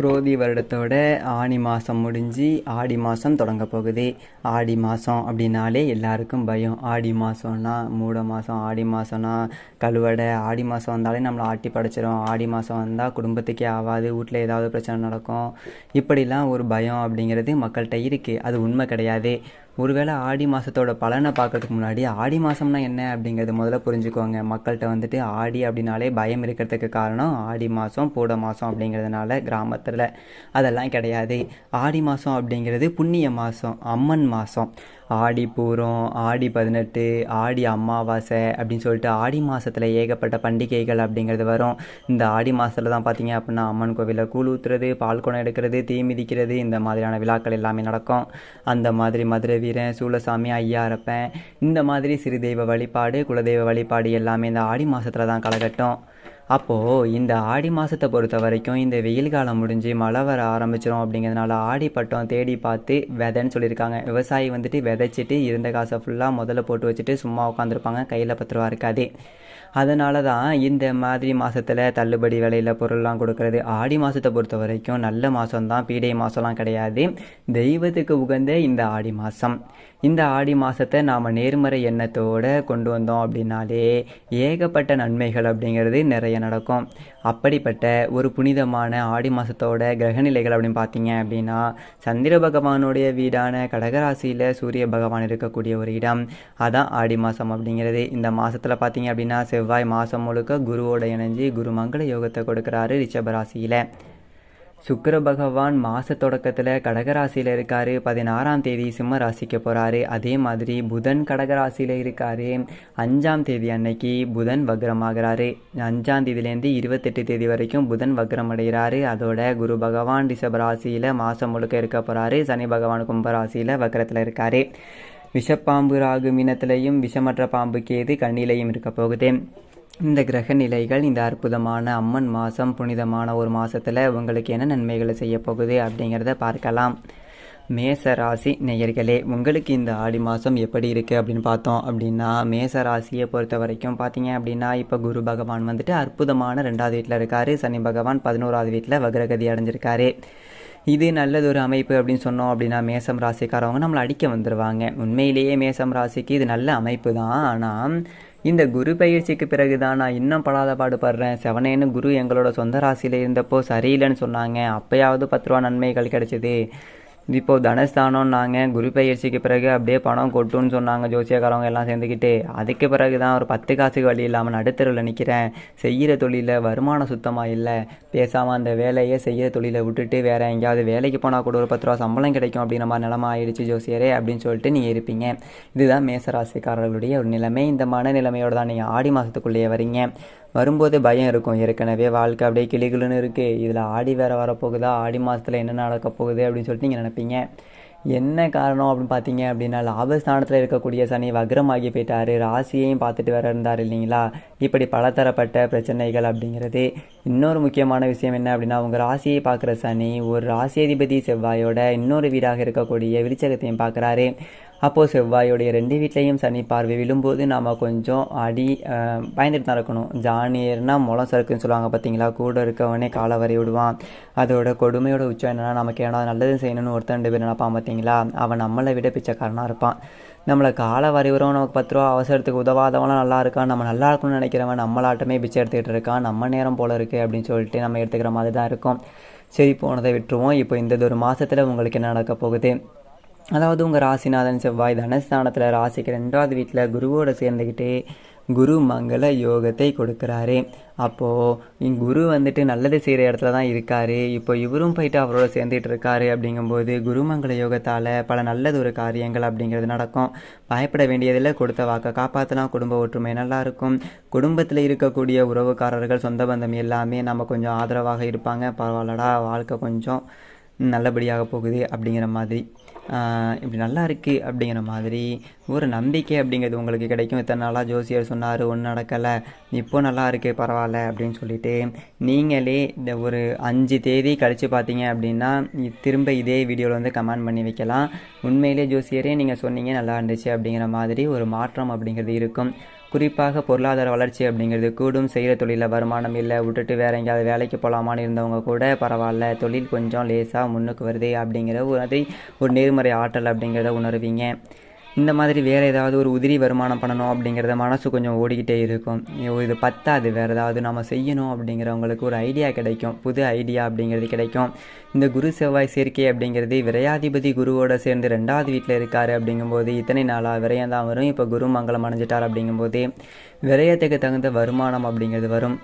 குரோதி வருடத்தோட ஆணி மாதம் முடிஞ்சு ஆடி மாதம் தொடங்க போகுது. ஆடி மாதம் அப்படின்னாலே எல்லாருக்கும் பயம். ஆடி மாதம்னா மூட மாதம் ஆடி மாதம்னா கழுவடை ஆடி மாதம் வந்தாலே நம்மளை ஆட்டி படைச்சிரும். ஆடி மாதம் வந்தால் குடும்பத்துக்கே ஆகாது வீட்டில் ஏதாவது பிரச்சனை நடக்கும். இப்படிலாம் ஒரு பயம் அப்படிங்கிறது மக்கள்கிட்ட இருக்குது அது உண்மை கிடையாது. ஒருவேளை ஆடி மாதத்தோட பலனை பார்க்கறதுக்கு முன்னாடி ஆடி மாதம்னா என்ன அப்படிங்கிறது முதல்ல புரிஞ்சுக்கோங்க. மக்கள்கிட்ட வந்துட்டு ஆடி அப்படின்னாலே பயம் இருக்கிறதுக்கு காரணம் ஆடி மாதம் பூட மாதம் அப்படிங்கிறதுனால கிராமத்தில் அதெல்லாம் கிடையாது. ஆடி மாதம் அப்படிங்கிறது புண்ணிய மாதம் அம்மன் மாதம் ஆடி பூரம் ஆடி பதினெட்டு ஆடி அமாவாசை அப்படின்னு சொல்லிட்டு ஆடி மாதத்தில் ஏகப்பட்ட பண்டிகைகள் அப்படிங்கிறது வரும். இந்த ஆடி மாதத்தில் தான் பார்த்தீங்க அப்படின்னா அம்மன் கோவிலில் கூழ் ஊற்றுறது பால் குடம் எடுக்கிறது தீ மிதிக்கிறது இந்த மாதிரியான விழாக்கள் எல்லாமே நடக்கும். அந்த மாதிரி மதுரை வீரன் சூளசாமி ஐயாரப்பன் இந்த மாதிரி சிறு தெய்வ வழிபாடு குலதெய்வ வழிபாடு எல்லாமே இந்த ஆடி மாதத்தில் தான் கலகட்டும். அப்போது இந்த ஆடி மாதத்தை பொறுத்த வரைக்கும் இந்த வெயில் காலம் முடிஞ்சு மழை வர ஆரம்பிச்சிடும் அப்படிங்கிறதுனால ஆடி பட்டம் தேடி பார்த்து விதைன்னு சொல்லியிருக்காங்க. விவசாயி வந்துட்டு விதைச்சிட்டு இருந்த காசை ஃபுல்லாக முதல்ல போட்டு வச்சுட்டு சும்மா உட்காந்துருப்பாங்க கையில் பத்து ரூபா இருக்காது. அதனால தான் இந்த மாதிரி மாதத்தில் தள்ளுபடி விலையில் பொருள்லாம் கொடுக்கறது ஆடி மாதத்தை பொறுத்த வரைக்கும் நல்ல மாதம்தான் பீடை மாதம்லாம் கிடையாது. தெய்வத்துக்கு உகந்த இந்த ஆடி மாதம் இந்த ஆடி மாதத்தை நாம் நேர்மறை எண்ணத்தோடு கொண்டு வந்தோம் அப்படின்னாலே ஏகப்பட்ட நன்மைகள் அப்படிங்கிறது நிறைய நடக்கும். அப்படிப்பட்ட ஒரு புனிதமான ஆடி மாதத்தோட கிரகநிலைகள் அப்படின்னு பார்த்தீங்க அப்படின்னா சந்திர பகவானுடைய வீடான கடகராசியில் சூரிய பகவான் இருக்கக்கூடிய ஒரு இடம். அதான் ஆடி மாதம் அப்படிங்கிறது. இந்த மாதத்தில் பார்த்தீங்க அப்படின்னா செவ்வாய் மாதம் முழுக்க குருவோட இணைஞ்சு குரு மங்கள யோகத்தை கொடுக்குறாரு ரிஷபராசியில் சுக்கர பகவான் மாத தொடக்கத்தில் கடகராசியில் இருக்கார். பதினாறாம் தேதி சிம்ம ராசிக்கு போகிறாரு அதே மாதிரி புதன் கடகராசியில் இருக்கார். அஞ்சாம் தேதி அன்னைக்கு புதன் வக்ரமாகிறாரு. அஞ்சாம் தேதியிலேருந்து இருபத்தெட்டு தேதி வரைக்கும் புதன் வக்ரம் அடைகிறாரு அதோட குரு பகவான் ரிஷபராசியில் மாதம் முழுக்க இருக்க போகிறாரு சனி பகவான் கும்பராசியில் வக்ரத்தில் இருக்கார். விஷப்பாம்பு ராகு மீனத்திலையும் விஷமற்ற பாம்பு கேது கண்ணிலையும் இருக்க போகுது. இந்த கிரக நிலைகள் இந்த அற்புதமான அம்மன் மாதம் புனிதமான ஒரு மாதத்தில் உங்களுக்கு என்ன நன்மைகளை செய்ய போகுது அப்படிங்கிறத பார்க்கலாம். மேச ராசி நேயர்களே உங்களுக்கு இந்த ஆடி மாதம் எப்படி இருக்குது அப்படின்னு பார்த்தோம் அப்படின்னா மேச ராசியை பொறுத்த வரைக்கும் பார்த்தீங்க அப்படின்னா இப்போ குரு பகவான் வந்துட்டு அற்புதமான ரெண்டாவது வீட்டில் இருக்கார். சனி பகவான் பதினோராவது வீட்டில் வக்ரகதி அடைஞ்சிருக்காரு. இது நல்லதொரு அமைப்பு அப்படின்னு சொன்னோம் அப்படின்னா மேசம் ராசிக்காரவங்க நம்மளை அடிக்க வந்துடுவாங்க உண்மையிலேயே மேசம் ராசிக்கு இது நல்ல அமைப்பு தான். ஆனால் இந்த குரு பயிற்சிக்கு பிறகு தான் நான் இன்னும் படாத பாடுபடுறேன். செவனேன்னு குரு எங்களோட சொந்த ராசியில் இருந்தப்போ சரியில்லைன்னு சொன்னாங்க. அப்போயாவது பத்து ரூபா நன்மைகள் கிடைச்சிது. இப்போ தனஸ்தானம்னாங்க குரு பயிற்சிக்கு பிறகு அப்படியே பணம் கொட்டுன்னு சொன்னாங்க ஜோசியக்காரவங்க எல்லாம் சேர்ந்துக்கிட்டு அதுக்கு பிறகு தான் ஒரு பத்து காசுக்கு வழி இல்லாமல் நடுத்தருவில் நிற்கிறேன் செய்கிற தொழிலில் வருமானம் சுத்தமாக இல்லை. பேசாமல் அந்த வேலையை செய்கிற தொழிலை விட்டுட்டு வேறு எங்கேயாவது வேலைக்கு போனால் கூட ஒரு பத்து ரூபா சம்பளம் கிடைக்கும் அப்படிங்கிற மாதிரி நிலமை ஆயிடுச்சு ஜோசியரே அப்படின்னு சொல்லிட்டு நீங்கள் இருப்பீங்க. இதுதான் மேசராசிக்காரர்களுடைய ஒரு நிலைமை. இந்த மன நிலைமையோடு தான் நீங்கள் ஆடி மாதத்துக்குள்ளேயே வரீங்க. வரும்போது பயம் இருக்கும். ஏற்கனவே வாழ்க்கை அப்படியே கிளிகளுன்னு இருக்குது இதில் ஆடி வேறு வரப்போகுதா? ஆடி மாதத்தில் என்ன நடக்க போகுது அப்படின்னு சொல்லிட்டு நீங்கள் நினைப்பீங்க. என்ன காரணம் அப்படின்னு பார்த்தீங்க அப்படின்னா லாபஸ்தானத்தில் இருக்கக்கூடிய சனி வக்ரமாகி போயிட்டார். ராசியையும் பார்த்துட்டு வேற இருந்தார் இல்லைங்களா? இப்படி பலதரப்பட்ட பிரச்சனைகள் அப்படிங்கிறது. இன்னொரு முக்கியமான விஷயம் என்ன அப்படின்னா உங்கள் ராசியை பார்க்குற சனி ஒரு ராசியதிபதி செவ்வாயோட இன்னொரு வீடாக இருக்கக்கூடிய விருச்சகத்தையும் பார்க்குறாரு. அப்போது செவ்வாயோடைய ரெண்டு வீட்லேயும் சனி பார்வை விழும்போது நாம் கொஞ்சம் அடி பயந்துட்டு தான் இருக்கணும். ஜானியர்னா முளம் சறுக்குன்னு சொல்லுவாங்க பார்த்தீங்களா கூட இருக்கவனே காலை வரை விடுவான். அதோட கொடுமையோட உச்சம் என்னென்னா நமக்கு ஏன்னா நல்லது செய்யணும்னு ஒருத்தன் ரெண்டு பேர் நினைப்பான் பார்த்தீங்களா அவன் நம்மளை விட பிச்சைக்காரனாக இருப்பான். நம்மளை காலை வரைவரும் நமக்கு பத்து ரூபா அவசரத்துக்கு உதவாதவங்களாம் நல்லா இருக்கான். நம்ம நல்லா இருக்கணும்னு நினைக்கிறவன் நம்மளாட்டமே பிச்சை எடுத்துக்கிட்டு இருக்கான். நம்ம நேரம் போல இருக்குது அப்படின்னு சொல்லிட்டு நம்ம எடுத்துக்கிற மாதிரி தான் இருக்கும். சரி போனதை விட்டுருவோம். இப்போ இந்த ஒரு மாதத்தில் உங்களுக்கு என்ன நடக்க போகுது? அதாவது உங்கள் ராசிநாதன் செவ்வாய் தனஸ்தானத்தில் ராசிக்கு ரெண்டாவது வீட்டில் குருவோடு சேர்ந்துக்கிட்டு குரு மங்கள யோகத்தை கொடுக்குறாரு. அப்போது குரு வந்துட்டு நல்லது செய்கிற இடத்துல தான் இருக்கார். இப்போ இவரும் போயிட்டு அவரோட சேர்ந்துட்டு இருக்காரு அப்படிங்கும்போது குருமங்கள யோகத்தால் பல நல்லது ஒரு காரியங்கள் அப்படிங்கிறது நடக்கும். பயப்பட வேண்டியதில் கொடுத்த வாக்கை காப்பாற்றலாம் குடும்ப ஒற்றுமை நல்லாயிருக்கும் குடும்பத்தில் இருக்கக்கூடிய உறவுக்காரர்கள் சொந்த பந்தம் எல்லாமே நம்ம கொஞ்சம் ஆதரவாக இருப்பாங்க. பரவாயில்லடா வாழ்க்கை கொஞ்சம் நல்லபடியாக போகுது அப்படிங்கிற மாதிரி. இப்படி நல்லா இருக்குது அப்படிங்கிற மாதிரி ஒரு நம்பிக்கை அப்படிங்கிறது உங்களுக்கு கிடைக்கும். இத்தனை நாளாக ஜோசியர் சொன்னார் ஒன்றும் நடக்கலை. இப்போ நல்லா இருக்குது பரவாயில்ல அப்படின்னு சொல்லிட்டு நீங்களே இந்த ஒரு அஞ்சு தேதி கழித்து பார்த்தீங்க அப்படின்னா திரும்ப இதே வீடியோவில் வந்து கமெண்ட் பண்ணி வைக்கலாம். உண்மையிலே ஜோசியரே நீங்கள் சொன்னீங்க நல்லா இருந்துச்சு அப்படிங்கிற மாதிரி ஒரு மாற்றம் அப்படிங்கிறது இருக்கும். குறிப்பாக பொருளாதார வளர்ச்சி அப்படிங்கிறது கூடும் செய்கிற தொழிலில் வருமானம் இல்லை விட்டுட்டு வேற எங்கேயாவது வேலைக்கு போகலாமான்னு இருந்தவங்க கூட பரவாயில்ல தொழில் கொஞ்சம் லேசாக முன்னுக்கு வருது அப்படிங்கிற ஒரு அதை ஒரு நேர்மறை ஆற்றல் அப்படிங்கிறத உணர்வீங்க. இந்த மாதிரி வேறு ஏதாவது ஒரு உதிரி வருமானம் பண்ணணும் அப்படிங்கிறத மனசு கொஞ்சம் ஓடிக்கிட்டே இருக்கும். இது பத்தாது. வேறு ஏதாவது நம்ம செய்யணும் அப்படிங்கிறவங்களுக்கு ஒரு ஐடியா கிடைக்கும். புது ஐடியா அப்படிங்கிறது கிடைக்கும். இந்த குரு செவ்வாய் சேர்க்கை அப்படிங்கிறது விரையாதிபதி குருவோட சேர்ந்து ரெண்டாவது வீட்டில் இருக்காரு அப்படிங்கும்போது இத்தனை நாளாக விரயம் தான் வரும். இப்போ குரு மங்களம் அடைஞ்சிட்டார் அப்படிங்கும்போது விரயத்துக்கு தகுந்த வருமானம் அப்படிங்கிறது வரும்.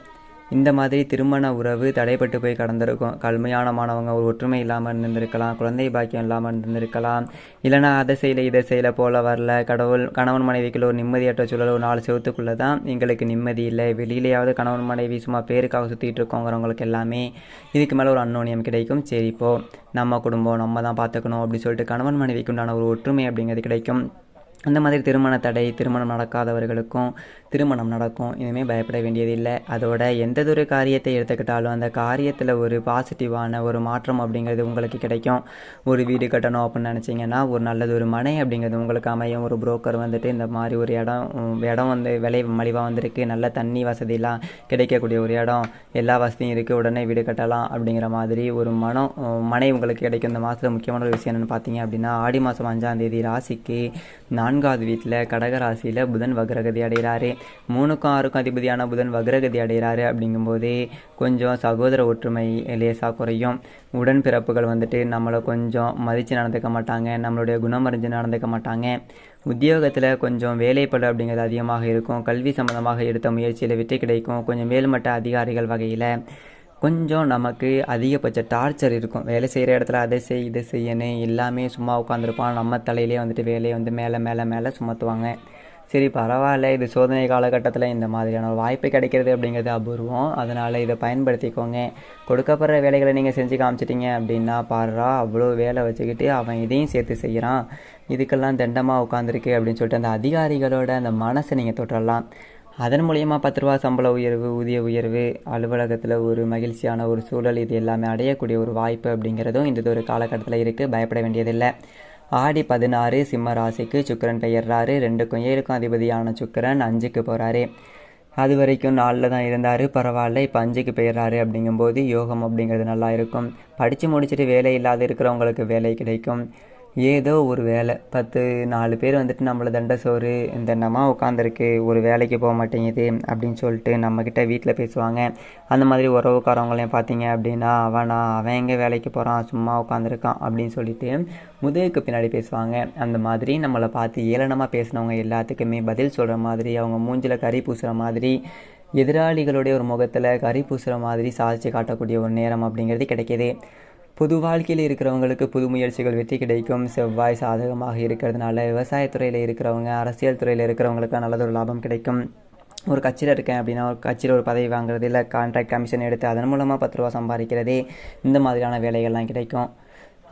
இந்த மாதிரி திருமண உறவு தடைப்பட்டு போய் கடந்திருக்கும். கல்மையானமானவங்க ஒரு ஒற்றுமை இல்லாமல் இருந்திருக்கலாம் குழந்தை பாக்கியம் இல்லாமல் இருந்திருக்கலாம். இல்லைனா அதை செய்யல இதை செய்யல போல வரல. கடவுள் கணவன் மனைவிக்குள்ள ஒரு நிம்மதியற்ற சூழல் ஒரு நாலு செவத்துக்குள்ளே தான் எங்களுக்கு நிம்மதி இல்லை. வெளியிலேயாவது கணவன் மனைவி சும்மா பேருக்காக சுற்றிட்டு இருக்கோங்கிறவங்களுக்கு எல்லாமே இதுக்கு மேலே ஒரு அன்னோனியம் கிடைக்கும். சரி இப்போ நம்ம குடும்பம் நம்ம தான் பார்த்துக்கணும் அப்படின்னு சொல்லிட்டு கணவன் மனைவிக்கு உண்டான ஒரு ஒற்றுமை அப்படிங்கிறது கிடைக்கும். அந்த மாதிரி திருமண தடை திருமணம் நடக்காதவர்களுக்கும் திருமணம் நடக்கும். இனிமேல் பயப்பட வேண்டியதில்லை. அதோட எந்ததொரு காரியத்தை எடுத்துக்கிட்டாலும் அந்த காரியத்தில் ஒரு பாசிட்டிவான ஒரு மாற்றம் அப்படிங்கிறது உங்களுக்கு கிடைக்கும். ஒரு வீடு கட்டணும் அப்படின்னு நினச்சிங்கன்னா ஒரு நல்லது ஒரு மனை அப்படிங்கிறது உங்களுக்கு அமையும். ஒரு புரோக்கர் வந்துட்டு இந்த மாதிரி ஒரு இடம் இடம் வந்து விலை மலிவாக வந்திருக்கு. நல்ல தண்ணி வசதிலாம் கிடைக்கக்கூடிய ஒரு இடம். எல்லா வசதியும் இருக்குது உடனே வீடு கட்டலாம் அப்படிங்கிற மாதிரி ஒரு மனம் மனை உங்களுக்கு கிடைக்கும். இந்த மாதத்தில் முக்கியமான ஒரு விஷயம் என்னென்னு பார்த்தீங்க அப்படின்னா ஆடி மாதம் அஞ்சாம் தேதி ராசிக்கு நான்காவது வீட்டில் கடகராசியில் புதன் வக்ரகதி அடைகிறாரு மூணுக்கும் ஆறுக்கும் அதிபதியான புதன் வக்ரகதி அடைகிறாரு அப்படிங்கும்போது கொஞ்சம் சகோதர ஒற்றுமை லேசாக குறையும். உடன்பிறப்புகள் வந்துட்டு நம்மளை கொஞ்சம் மதித்து நடந்துக்க மாட்டாங்க. நம்மளுடைய குணமறிஞ்சு நடந்துக்க மாட்டாங்க. உத்தியோகத்தில் கொஞ்சம் வேலைப்படு அப்படிங்கிறது அதிகமாக இருக்கும். கல்வி சம்மந்தமாக எடுத்த முயற்சியில் வெற்றி கிடைக்கும். கொஞ்சம் மேல்மட்ட அதிகாரிகள் வகையில் கொஞ்சம் நமக்கு அதிகபட்ச டார்ச்சர் இருக்கும். வேலை செய்கிற இடத்துல அதை செய் இதை செய்யணும் எல்லாமே சும்மா உட்காந்துருப்பான் நம்ம தலையிலே வந்துட்டு வேலையை வந்து மேலே மேலே மேலே சுமத்துவாங்க. சரி பரவாயில்ல. இது சோதனை காலகட்டத்தில் இந்த மாதிரியான ஒரு வாய்ப்பு கிடைக்கிறது அப்படிங்கிறது அபூர்வம். அதனால் இதை பயன்படுத்திக்கோங்க. கொடுக்கப்படுற வேலைகளை நீங்கள் செஞ்சு காமிச்சிட்டிங்க அப்படின்னா பாடுறா அவ்வளோ வேலை வச்சுக்கிட்டு அவன் இதையும் சேர்த்து செய்கிறான் இதுக்கெல்லாம் தண்டமாக உட்காந்துருக்கு அப்படின்னு சொல்லிட்டு அந்த அதிகாரிகளோட அந்த மனசை நீங்கள் தொட்டரலாம் அதன் மூலியமாக பத்து ரூபா சம்பள உயர்வு ஊதிய உயர்வு அலுவலகத்தில் ஒரு மகிழ்ச்சியான ஒரு சூழல் இது எல்லாமே அடையக்கூடிய ஒரு வாய்ப்பு அப்படிங்கிறதும் இந்த ஒரு காலகட்டத்தில் இருக்குது பயப்பட வேண்டியதில்லை. ஆடி பதினாறு சிம்ம ராசிக்கு சுக்கரன் பெயர்றாரு. ரெண்டுக்கும் ஏழுக்கும் அதிபதியான சுக்கரன் அஞ்சுக்கு போகிறாரு அது வரைக்கும் நாளில் தான் இருந்தார். பரவாயில்ல. இப்போ அஞ்சுக்கு போயிடுறாரு அப்படிங்கும்போது யோகம் அப்படிங்கிறது நல்லா இருக்கும். படித்து முடிச்சுட்டு வேலை இல்லாத இருக்கிறவங்களுக்கு வேலை கிடைக்கும். ஏதோ ஒரு வேலை. பத்து நாலு பேர் வந்துட்டு நம்மளை தண்ட சோறு தண்டமாக உட்காந்துருக்கு ஒரு வேலைக்கு போக மாட்டேங்குது அப்படின்னு சொல்லிட்டு நம்மக்கிட்ட வீட்டில் பேசுவாங்க. அந்த மாதிரி உறவுக்காரவங்களையும் பார்த்தீங்க அப்படின்னா அவனா அவன் எங்கே வேலைக்கு போகிறான் சும்மா உட்காந்துருக்கான் அப்படின்னு சொல்லிட்டு முதுகுக்கு பின்னாடி பேசுவாங்க. அந்த மாதிரி நம்மளை பார்த்து ஏளனமாக பேசினவங்க எல்லாத்துக்குமே பதில் சொல்கிற மாதிரி அவங்க மூஞ்சில் கறி பூசுகிற மாதிரி எதிராளிகளுடைய ஒரு முகத்தில் கறி பூசுகிற மாதிரி சாதிச்சு காட்டக்கூடிய ஒரு நேரம் அப்படிங்கிறது கிடைக்கிது. புது வாழ்க்கையில் இருக்கிறவங்களுக்கு புது முயற்சிகள் வெற்றி கிடைக்கும். செவ்வாய் சாதகமாக இருக்கிறதுனால விவசாயத்துறையில் இருக்கிறவங்க அரசியல் துறையில் இருக்கிறவங்களுக்கு நல்லதொரு லாபம் கிடைக்கும். ஒரு கட்சியில் இருக்கேன் அப்படின்னா ஒரு கட்சியில் ஒரு பதவி வாங்குறது இல்லை கான்ட்ராக்ட் கமிஷன் எடுத்து அதன் மூலமாக பத்து ரூபா சம்பாதிக்கிறதே இந்த மாதிரியான வேலைகள்லாம் கிடைக்கும்.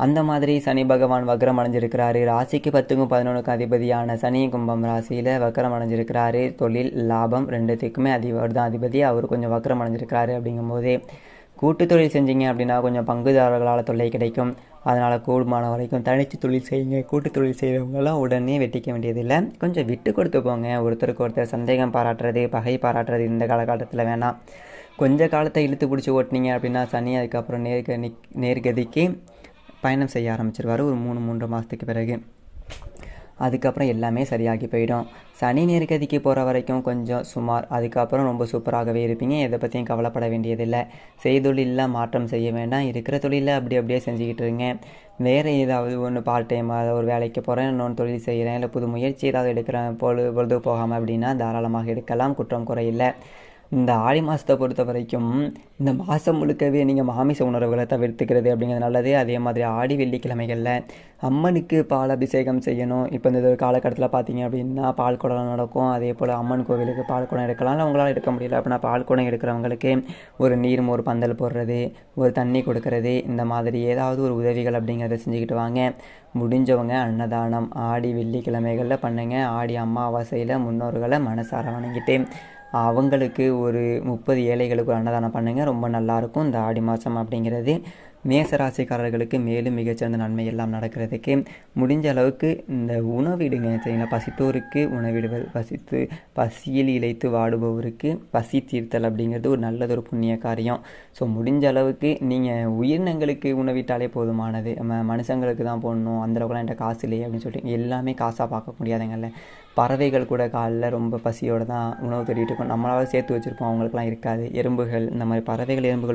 அந்த மாதிரி சனி பகவான் வக்ரம் அடைஞ்சிருக்கிறாரு. ராசிக்கு பத்துக்கும் பதினொன்றுக்கும் அதிபதியான சனி கும்பம் ராசியில் வக்ரம் அடைஞ்சிருக்கிறாரு. தொழில் லாபம் ரெண்டுத்துக்குமே அதிபர் தான் அதிபதி. அவர் கொஞ்சம் வக்ரம் அடைஞ்சிருக்கிறாரு அப்படிங்கும்போது கூட்டு தொழில் செஞ்சீங்க அப்படின்னா கொஞ்சம் பங்குதாரர்களால் தொல்லை கிடைக்கும். அதனால் கூடுமான வரைக்கும் தனித்து தொழில் செய்யுங்க. கூட்டு தொழில் செய்கிறவங்களாம் உடனே வெட்டிக்க வேண்டியதில்லை. கொஞ்சம் விட்டு கொடுத்து போங்க. ஒருத்தருக்கு ஒருத்தர் சந்தேகம் பாராட்டுறது பகை பாராட்டுறது இந்த காலகட்டத்தில் வேணாம். கொஞ்ச காலத்தை இழுத்து பிடிச்சி ஓட்டினீங்க அப்படின்னா சனி அதுக்கப்புறம் நேர்க நேர்கதிக்கு பயணம் செய்ய ஆரம்பிச்சிருவார். ஒரு மூணு மூன்று மாதத்துக்கு பிறகு. அதுக்கப்புறம் எல்லாமே சரியாகி போயிடும். சனி நேர்கதிக்கு போகிற வரைக்கும் கொஞ்சம் சுமார். அதுக்கப்புறம் ரொம்ப சூப்பராகவே இருப்பீங்க. எதை பற்றியும் கவலைப்பட வேண்டியதில்லை. செய்தொழிலில் மாற்றம் செய்ய வேண்டாம். இருக்கிற தொழிலில் அப்படி அப்படியே செஞ்சுக்கிட்டு இருங்க. வேறு ஏதாவது ஒன்று பார்ட் டைம் ஒரு வேலைக்கு போகிறேன் இன்னொன்று தொழில் செய்கிறேன் இல்லை புது முயற்சி ஏதாவது எடுக்கிறேன் பொழுது பொழுது போகாமல் அப்படின்னா தாராளமாக எடுக்கலாம். குற்றம் குறையில்லை. இந்த ஆடி மாதத்தை பொறுத்த வரைக்கும் இந்த மாதம் முழுக்கவே நீங்கள் மாமிச உணர்வுகளை தவிர்த்துக்கிறது அப்படிங்கிறது நல்லது. அதே மாதிரி ஆடி வெள்ளிக்கிழமைகளில் அம்மனுக்கு பால் அபிஷேகம் செய்யணும். இப்போ இந்த ஒரு காலகட்டத்தில் பார்த்தீங்க அப்படின்னா பால் குடம் நடக்கும். அதே போல் அம்மன் கோவிலுக்கு பால் குடம் எடுக்கலாம். இல்லை உங்களால் எடுக்க முடியல அப்படின்னா பால் குடம் எடுக்கிறவங்களுக்கு ஒரு நீர் ஒரு பந்தல் போடுறது ஒரு தண்ணி கொடுக்கறது இந்த மாதிரி ஏதாவது ஒரு உதவிகள் அப்படிங்கிறத செஞ்சுக்கிட்டு வாங்க. முடிஞ்சவங்க அன்னதானம் ஆடி வெள்ளிக்கிழமைகளில் பண்ணுங்க. ஆடி அமாவாசையில் முன்னோர்களை மனசார வணங்கிட்டு அவங்களுக்கு ஒரு முப்பது ஏழைகளுக்கு அன்னதானம் பண்ணுங்கள் ரொம்ப நல்லாயிருக்கும் இந்த ஆடி மாதம் அப்படிங்கிறது மேச ராசிக்காரர்களுக்கு மேலும் மிகச்சிறந்த நன்மை எல்லாம் நடக்கிறதுக்கு முடிஞ்ச அளவுக்கு இந்த உணவிடுங்க சரிங்களா பசித்தோருக்கு உணவிடுவது பசித்து பசியில் இழைத்து வாடுபவருக்கு பசி தீர்த்தல் அப்படிங்கிறது ஒரு நல்லதொரு புண்ணிய காரியம். ஸோ முடிஞ்ச அளவுக்கு நீங்கள் உயிரினங்களுக்கு உணவிட்டாலே போதுமானது. நம்ம மனுஷங்களுக்கு தான் போடணும் அந்த அளவுக்குலாம் என்கிட்ட காசு இல்லையே அப்படின்னு சொல்லிட்டு எல்லாமே காசாக பார்க்க முடியாதுங்கல்ல. பறவைகள் கூட காலைல ரொம்ப பசியோடு தான் உணவு தேடிட்டு இருக்கோம். நம்மளால் சேர்த்து வச்சுருப்போம் அவங்களுக்குலாம் இருக்காது. எறும்புகள் இந்த மாதிரி பறவைகள் எறும்புகள்